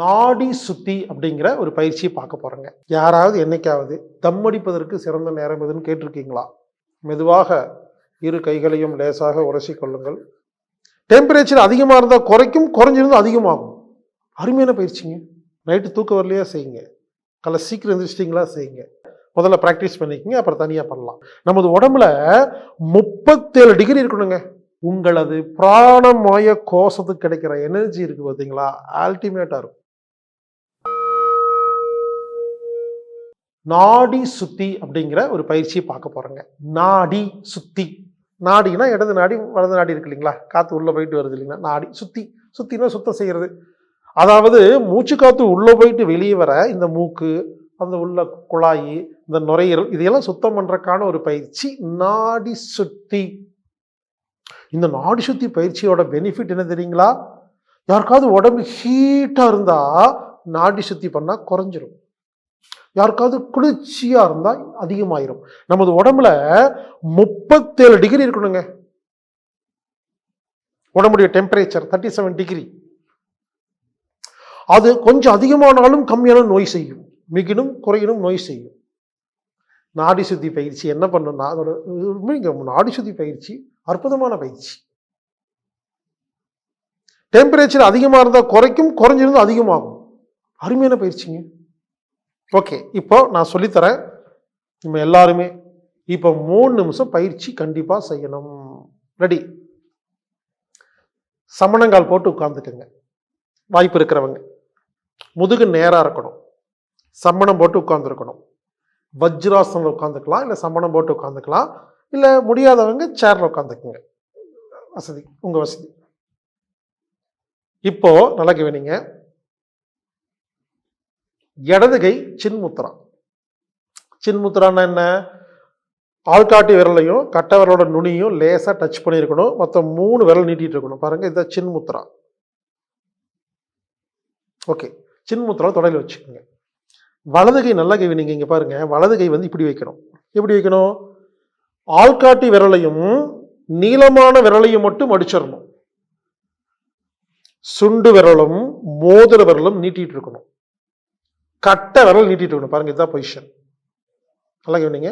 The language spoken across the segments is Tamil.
நாடி சுத்தி அப்படிங்கிற ஒரு பயிற்சியை பார்க்க போறோங்க. யாராவது என்னைக்காவது தம் அடிப்பதற்கு சிறந்த நேரம் எதுன்னு கேட்டிருக்கீங்களா? மெதுவாக இரு கைகளையும் லேசாக உரசி கொள்ளுங்கள். டெம்பரேச்சர் அதிகமாக இருந்தால் குறைக்கும் குறைஞ்சிருந்தால் அதிகமாகும். அருமையான பயிற்சிங்க. நைட்டு தூக்க வரலையா செய்யுங்க. காலை சீக்கிரம் எந்திரிச்சிட்டிங்களா செய்யுங்க. முதல்ல ப்ராக்டிஸ் பண்ணிக்கங்க அப்புறம் தனியாக பண்ணலாம். நமது உடம்புல முப்பத்தேழு டிகிரி இருக்கணுங்க. உங்களது பிராணமய கோஷத்துக்கு கிடைக்கிற எனர்ஜி இருக்குது பார்த்தீங்களா அல்டிமேட்டாக இருக்கும். நாடி சுத்தி அப்படிங்கிற ஒரு பயிற்சியை பார்க்க போறோங்க. நாடி சுத்தி. நாடினா இடது நாடி வலது நாடி இருக்கு இல்லைங்களா? காற்று உள்ளே போயிட்டு வருது இல்லைங்களா? நாடி சுத்தி. சுத்தினா சுத்தம் செய்யறது. அதாவது மூச்சு காற்று உள்ளே போயிட்டு வெளியே வர இந்த மூக்கு அந்த உள்ள குழாய் இந்த நுரையீரல் இதையெல்லாம் சுத்தம் பண்றதுக்கான ஒரு பயிற்சி நாடி சுத்தி. இந்த நாடி சுத்தி பயிற்சியோட பெனிஃபிட் என்ன தெரியுங்களா? யாருக்காவது உடம்பு ஹீட்டாக இருந்தா நாடி சுத்தி பண்ணா குறைஞ்சிரும். யாருக்காவது குளிர்ச்சியாக இருந்தால் அதிகமாயிரும். நமது உடம்புல முப்பத்தேழு டிகிரி இருக்கணுங்க. உடம்புடைய டெம்பரேச்சர் தேர்ட்டி செவன் டிகிரி அது கொஞ்சம் அதிகமானாலும் கம்மியான நோய் செய்யும். மிகினும் குறையினும் நோய் செய்யும். நாடி சுத்தி பயிற்சி என்ன பண்ணுன்னா அதோட நாடி சுத்தி பயிற்சி அற்புதமான பயிற்சி. டெம்பரேச்சர் அதிகமாக இருந்தால் குறைக்கும் குறைஞ்சிருந்தால் அதிகமாகும். அருமையான பயிற்சிங்க. ஓகே இப்போ நான் சொல்லித்தரேன். நம்ம எல்லாருமே இப்போ மூணு நிமிஷம் பயிற்சி கண்டிப்பாக செய்யணும். ரெடி சமணங்கால் போட்டு உட்காந்துக்குங்க வாய்ப்பு இருக்கிறவங்க. முதுகு நேராக இருக்கணும். சம்மணம் போட்டு உட்காந்துருக்கணும் வஜ்ராசனில் உட்காந்துக்கலாம் இல்லை சம்மணம் போட்டு உட்காந்துக்கலாம் இல்லை முடியாதவங்க சேரில் உட்காந்துக்குங்க வசதி உங்கள் வசதி. இப்போது நல்லா கவனிங்க. இடது கை சின்முத்ரா. சின்முத்ரான்னா என்ன? ஆள்காட்டி விரலையும் கட்டை விரலோட நுனியும் லேசாக டச் பண்ணியிருக்கணும். மொத்தம் மூணு விரல் நீட்டிகிட்டு இருக்கணும் பாருங்கள் இதுதான் சின்முத்ரா. ஓகே சின்முத்ரா தொடையில் வச்சுக்கோங்க. வலது கை நல்ல கை நீங்கள் இங்கே பாருங்கள் வலது கை வந்து இப்படி வைக்கணும். எப்படி வைக்கணும்? ஆள்காட்டி விரலையும் நீளமான விரலையும் மட்டும் அடிச்சிடணும். சுண்டு விரலும் மோதிர விரலும் நீட்டிட்டு இருக்கணும் கட்டை விரல் நீட்டிட்டு இருக்கணும் பாருங்க இதுதான் பொசிஷன் நல்லா கவனிங்க.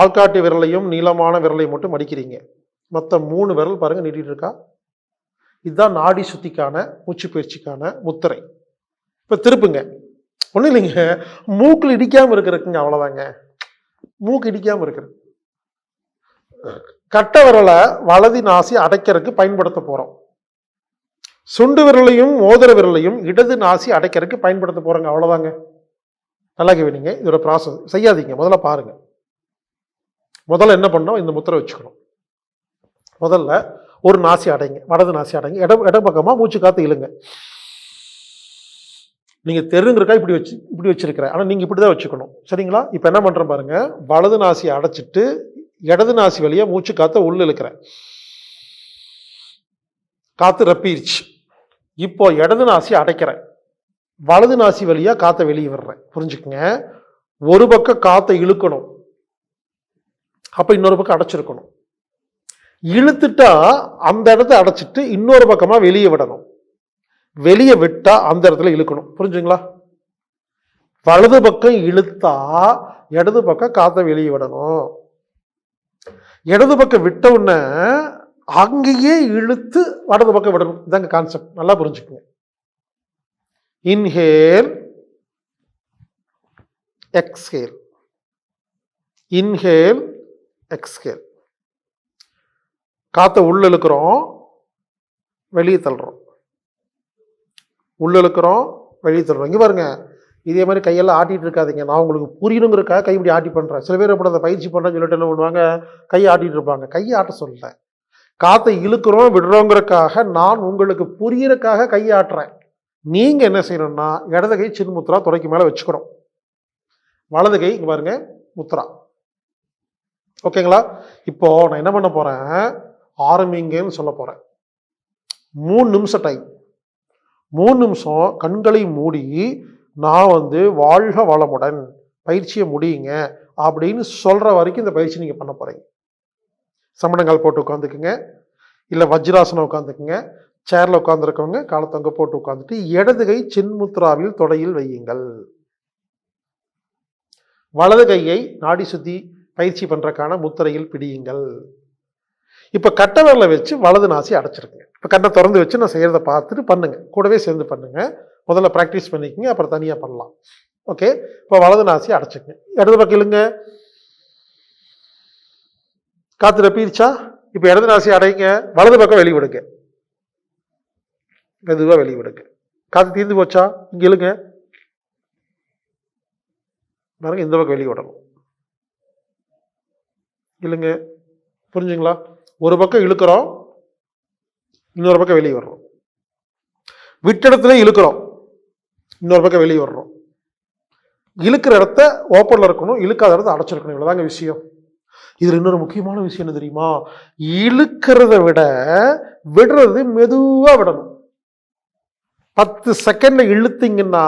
ஆள்காட்டி விரலையும் நீளமான விரலையும் மட்டும் மடிக்கிறீங்க. மொத்தம் மூணு விரல் பாருங்க நீட்டிட்டு இருக்கா? இதுதான் நாடி சுத்திக்கான மூச்சு பயிற்சிக்கான முத்திரை. இப்போ திருப்புங்க. ஒன்றும் இல்லைங்க. மூக்கில் இடிக்காமல் இருக்கிறதுக்குங்க அவ்வளோதாங்க மூக்கு இடிக்காமல் இருக்கிறது கட்டை விரலை வலதி நாசி அடைக்கிறதுக்கு பயன்படுத்த போகிறோம் சுண்டு விரலையும் மோதிர விரலையும் இடது நாசி அடைக்கிறதுக்கு பயன்படுத்த போகிறாங்க அவ்வளோதாங்க நல்லா கவனிங்க இதோட ப்ராசஸ் செய்யாதீங்க முதல்ல பாருங்கள் முதல்ல என்ன பண்ணோம்? இந்த முத்திரை வச்சுக்கணும். முதல்ல ஒரு நாசி அடைங்க வலது நாசி அடைங்க. இட இடப்பக்கமாக மூச்சு காற்று இழுங்க. நீங்கள் தெருங்கிறக்கா இப்படி வச்சு இப்படி வச்சுருக்கிறேன் ஆனால் நீங்கள் இப்படி தான் வச்சுக்கணும். சரிங்களா? இப்போ என்ன பண்ணுறேன் பாருங்கள் வலது நாசியை அடைச்சிட்டு இடது நாசி வழியாக மூச்சு காற்றை உள்ளே இழுக்கிறேன். காற்று ரப்பிடுச்சு இப்போ இடது நாசி அடைக்கிறேன். வலது நாசி வழியாக காற்றை வெளியே விடுறேன். புரிஞ்சுக்கங்க? ஒரு பக்கம் காற்றை இழுக்கணும். அப்போ இன்னொரு பக்கம் அடைச்சிருக்கணும். இழுத்துட்டா அந்த இடத்த அடைச்சிட்டு இன்னொரு பக்கமாக வெளியே விடணும். வெளியே விட்டா அந்த இடத்துல இழுக்கணும். புரிஞ்சுங்களா? வலது பக்கம் இழுத்தா இடது பக்கம் காற்றை வெளியே விடணும். இடது பக்கம் விட்ட உடனே அங்கேயே இழுத்து வடது பக்கம் விடணும். இதாங்க கான்செப்ட் நல்லா புரிஞ்சுக்குங்க. இன்ஹேல் எக்ஸ்ஹேல் இன்ஹேல் எக்ஸ்ஹேல் காற்றை உள்ள இழுக்கிறோம் வெளியே தள்ளுறோம். உள்ள இழுக்கிறோம் வெளியே தள்ளுறோம். இங்கே பாருங்க இதே மாதிரி கையெல்லாம் ஆட்டிகிட்டு இருக்காதிங்க. நான் உங்களுக்கு புரியணுங்கிறக்காக கை இப்படி ஆட்டி பண்ணுறேன் சில பேர் அப்படி அந்த பயிற்சி பண்ணுறேன்னு சொல்லிட்டு என்ன பண்ணுவாங்க? கையை ஆட்டிகிட்டு இருப்பாங்க. கையை ஆட்ட சொல்லலை. காற்றை இழுக்கிறோம் விடுறோங்கிறக்காக நான் உங்களுக்கு புரியறக்காக கையாட்டுறேன். நீங்கள் என்ன செய்யணும்னா இடது கை சின் முத்ரா துறைக்கு மேலே வச்சுக்கிறோம் வலது கை இங்கே பாருங்க முத்ரா ஓகேங்களா? இப்போ நான் என்ன பண்ண போகிறேன் ஆரம்பிங்கன்னு சொல்ல போகிறேன் மூணு நிமிஷம் டைம் மூணு நிமிஷம் கண்களை மூடி நான் வந்து வாழ்க வளமுடன் பயிற்சியை முடியுங்க அப்படின்னு சொல்கிற வரைக்கும் இந்த பயிற்சி நீங்கள் பண்ண போகிறீங்க சமணங்கால் போட்டு உட்காந்துக்குங்க இல்லை வஜ்ராசனம் உட்காந்துக்குங்க சேரில் உட்காந்துருக்கவங்க காலத்தங்க போட்டு உட்காந்துட்டு இடது கை சின்முத்ராவில் தொடையில் வையுங்கள். வலது கையை நாடி சுத்தி பயிற்சி பண்ணுறக்கான முத்திரையில் பிடியுங்கள். இப்போ கட்ட விரலை வச்சு வலது நாசி அடைச்சிருக்குங்க. இப்போ கண்ணை திறந்து வச்சு நான் செய்கிறத பார்த்துட்டு பண்ணுங்க. கூடவே சேர்ந்து பண்ணுங்க. முதல்ல ப்ராக்டிஸ் பண்ணிக்கங்க அப்புறம் தனியாக பண்ணலாம். ஓகே இப்போ வலது நாசி அடைச்சிக்கங்க. இடது பக்கம் இல்லைங்க காற்று பீரிச்சா இப்போ இடது நாசி அடைங்க வலது பக்கம் வெளிவிடுங்க மெதுவாக வெளிவிடுங்க காற்று தீர்ந்து போச்சா? இங்கே இழுங்க. பாருங்க இந்த பக்கம் வெளிவிடணும் இழுங்க. புரிஞ்சுங்களா? ஒரு பக்கம் இழுக்கிறோம் இன்னொரு பக்கம் வெளியே வர்றோம் விட்ட இடத்துல இழுக்கிறோம் இன்னொரு பக்கம் வெளியே வர்றோம் இழுக்கிற இடத்த ஓப்பனில் இருக்கணும் இழுக்காத இடத்த அடைச்சிருக்கணும். இவ்வளோதாங்க விஷயம். இதில் இன்னொரு முக்கியமான விஷயம் என்ன தெரியுமா? இழுக்கிறத விட விடுறது மெதுவாக விடணும். பத்து செகண்டில் இழுத்தீங்கன்னா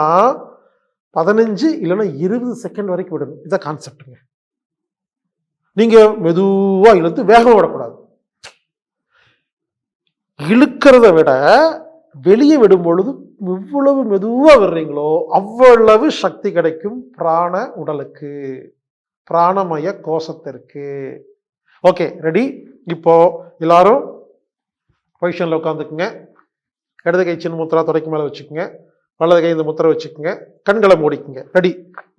பதினஞ்சு இல்லைன்னா இருபது செகண்ட் வரைக்கும் விடணும். இதான் கான்செப்டுங்க நீங்கள் மெதுவாக இழுத்து வேகமாக விடக்கூடாது. இழுக்கிறத விட வெளியே விடும் பொழுது எவ்வளவு மெதுவாக விடுறீங்களோ அவ்வளவு சக்தி கிடைக்கும் பிராண உடலுக்கு. பிராணமய கோஷத்திற்கு. ஓகே ரெடி இப்போ எல்லாரும் பொசிஷனில் உட்காந்துக்குங்க இடது கை சின்ன முத்திரா துடைக்கு மேலே வச்சுக்கோங்க. வலது கை இந்த முத்திரை வச்சுக்கோங்க. கண்களை மூடிக்குங்க. ரெடி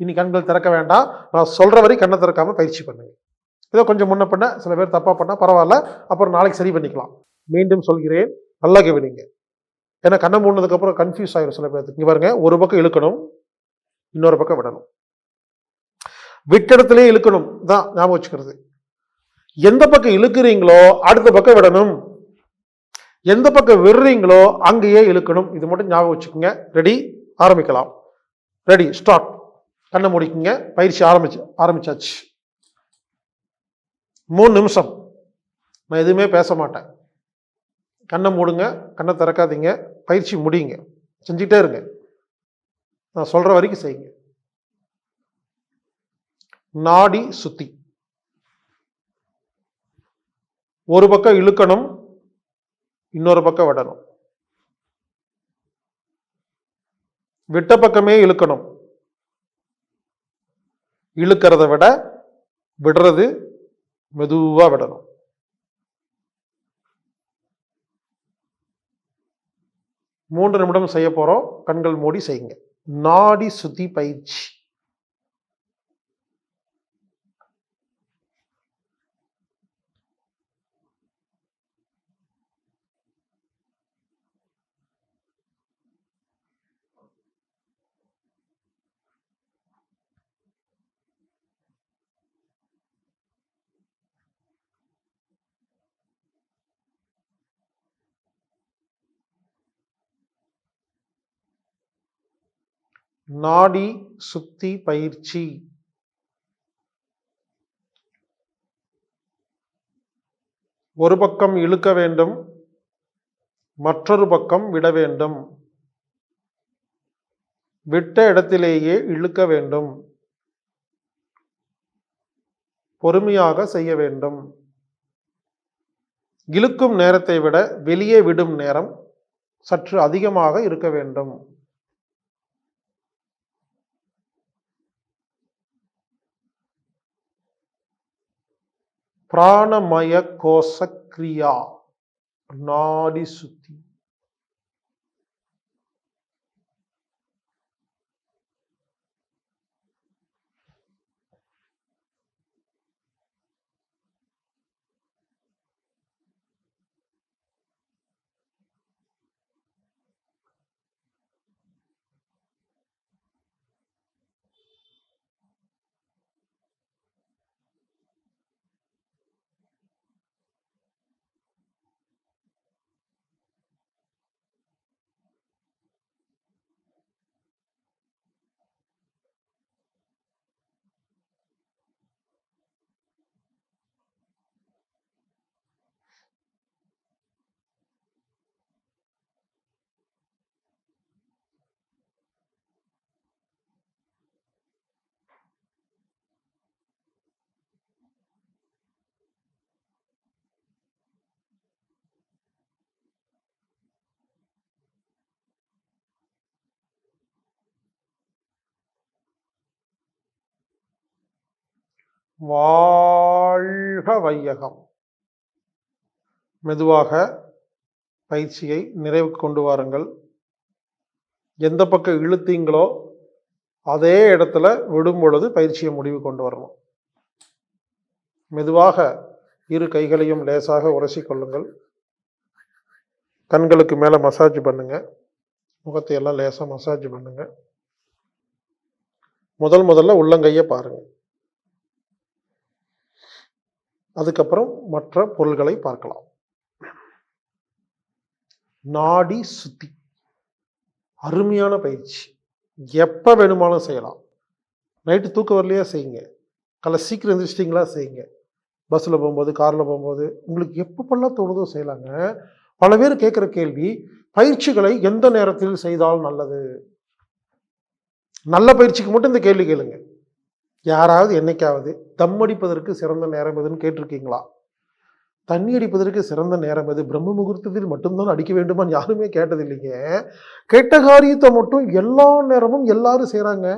இனி கண்கள் திறக்க வேண்டாம். நான் சொல்ற வரை கண்ணை திறக்காம பயிற்சி பண்ணுங்க. ஏதோ கொஞ்சம் முன்ன பண்ண சில பேர் தப்பா பண்ணா பரவாயில்ல. அப்புறம் நாளைக்கு சரி பண்ணிக்கலாம். மீண்டும் சொல்கிறேன். நல்லா கவனிங்க. ஏன்னா கண்ணை மூடினதுக்கு அப்புறம் கன்ஃபியூஸ் ஆயிரும் சில பேர்த்துக்கு. இங்க பாருங்க ஒரு பக்கம் இழுக்கணும் இன்னொரு பக்கம் விடணும். விட்டிடத்திலே இழுக்கணும். தான் ஞாபகம் வச்சுக்கிறது. எந்த பக்கம் இழுக்கிறீங்களோ அடுத்த பக்கம் விடணும். எந்த பக்கம் விடுறீங்களோ அங்கேயே இழுக்கணும். இது மட்டும் ஞாபகம் வச்சுக்கோங்க. ரெடி? ஆரம்பிக்கலாம். Ready start. கண்ணை முடிக்குங்க. பயிற்சி ஆரம்பிச்சு ஆரம்பிச்சாச்சு. மூணு நிமிஷம். நான் எதுவுமே பேச மாட்டேன். கண்ணை மூடுங்க. கண்ணை திறக்காதீங்க. பயிற்சி முடியுங்க. செஞ்சுக்கிட்டே இருங்க. நான் சொல்கிற வரைக்கும் செய்யுங்க. நாடி சுத்தி. ஒரு பக்கம் இழுக்கணும் இன்னொரு பக்கம் விடணும். விட்ட பக்கமே இழுக்கணும். இழுக்கிறத விட விடுறது மெதுவா விடணும். மூன்று நிமிடம் செய்ய போறோம். கண்கள் மூடி செய்யுங்க. நாடி சுத்தி பயிற்சி. நாடி சுத்தி பயிற்சி. ஒரு பக்கம் இழுக்க வேண்டும் மற்றொரு பக்கம் விட வேண்டும். விட்ட இடத்திலேயே இழுக்க வேண்டும். பொறுமையாக செய்ய வேண்டும். இழுக்கும் நேரத்தை விட வெளியே விடும் நேரம் சற்று அதிகமாக இருக்க வேண்டும். பிராணமய கோஷ கிரியா நாடி சுத்தி. வாழ்க வையகம். மெதுவாக பயிற்சியை நிறைவு கொண்டு வாருங்கள். எந்த பக்கம் இழுத்தீங்களோ அதே இடத்துல விடும் பொழுது பயிற்சியை முடிவு கொண்டு வரணும். மெதுவாக இரு கைகளையும் லேசாக உரசி கொள்ளுங்கள். கண்களுக்கு மேலே மசாஜ் பண்ணுங்க. முகத்தை எல்லாம் லேசாக மசாஜ் பண்ணுங்க. முதல் முதல்ல உள்ளங்கையை பாருங்கள் அதுக்கப்புறம் மற்ற பொருள்களை பார்க்கலாம். நாடி சுத்தி. அருமையான பயிற்சி. எப்போ வேணுமானாலும் செய்யலாம். நைட்டு தூக்க வரலையா செய்யுங்க. காலை சீக்கிரம் எழுந்திரிச்சிட்டிங்களா செய்யுங்க. பஸ்ஸில் போகும்போது காரில் போகும்போது உங்களுக்கு எப்பப்பெல்லாம் தோணுதோ செய்யலாங்க. பல பேர் கேட்குற கேள்வி பயிற்சிகளை எந்த நேரத்தில் செய்தால் நல்லது? நல்ல பயிற்சிக்கு மட்டும் இந்த கேள்வி கேளுங்க. யாராவது என்னைக்காவது தம் அடிப்பதற்கு சிறந்த நேரம் எதுன்னு கேட்டிருக்கீங்களா? தண்ணி அடிப்பதற்கு சிறந்த நேரம் எது? பிரம்ம முகூர்த்தத்தில் மட்டும்தான் அடிக்க வேண்டுமான்னு யாருமே கேட்டதில்லைங்க. கெட்ட காரியத்தை மட்டும் எல்லா நேரமும் எல்லாரும் செய்கிறாங்க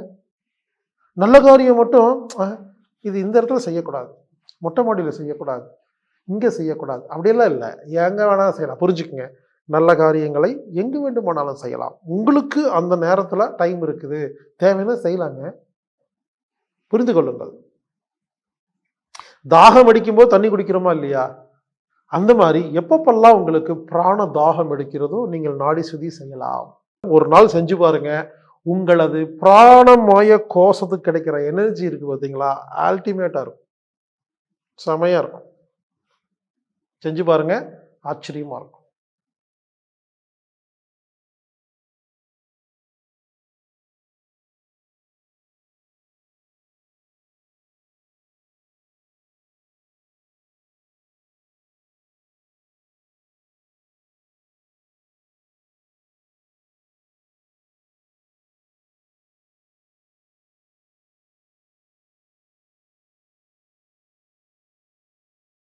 நல்ல காரியம் மட்டும் இது இந்த இடத்துல செய்யக்கூடாது. மொட்டை மாடியில் செய்யக்கூடாது. இங்கே செய்யக்கூடாது. அப்படியெல்லாம் இல்லை. எங்கே வேணாலும் செய்யலாம். புரிஞ்சுக்குங்க. நல்ல காரியங்களை எங்கு வேண்டுமானாலும் செய்யலாம். உங்களுக்கு அந்த நேரத்தில் டைம் இருக்குது. தேவைன்னா செய்யலாங்க. புரிந்து கொள்ளுங்கள். தாகம் அடிக்கும்போது தண்ணி குடிக்கிறோமா இல்லையா? அந்த மாதிரி எப்பப்பெல்லாம் உங்களுக்கு பிராண தாகம் எடுக்கிறதோ நீங்கள் நாடி சுதி செய்யலாம். ஒரு நாள் செஞ்சு பாருங்க. உங்களது பிராணமய கோஷத்துக்கு கிடைக்கிற எனர்ஜி இருக்கு பார்த்தீங்களா? அல்டிமேட்டாக இருக்கும். செமையாக இருக்கும். செஞ்சு பாருங்க. ஆச்சரியமா இருக்கும்.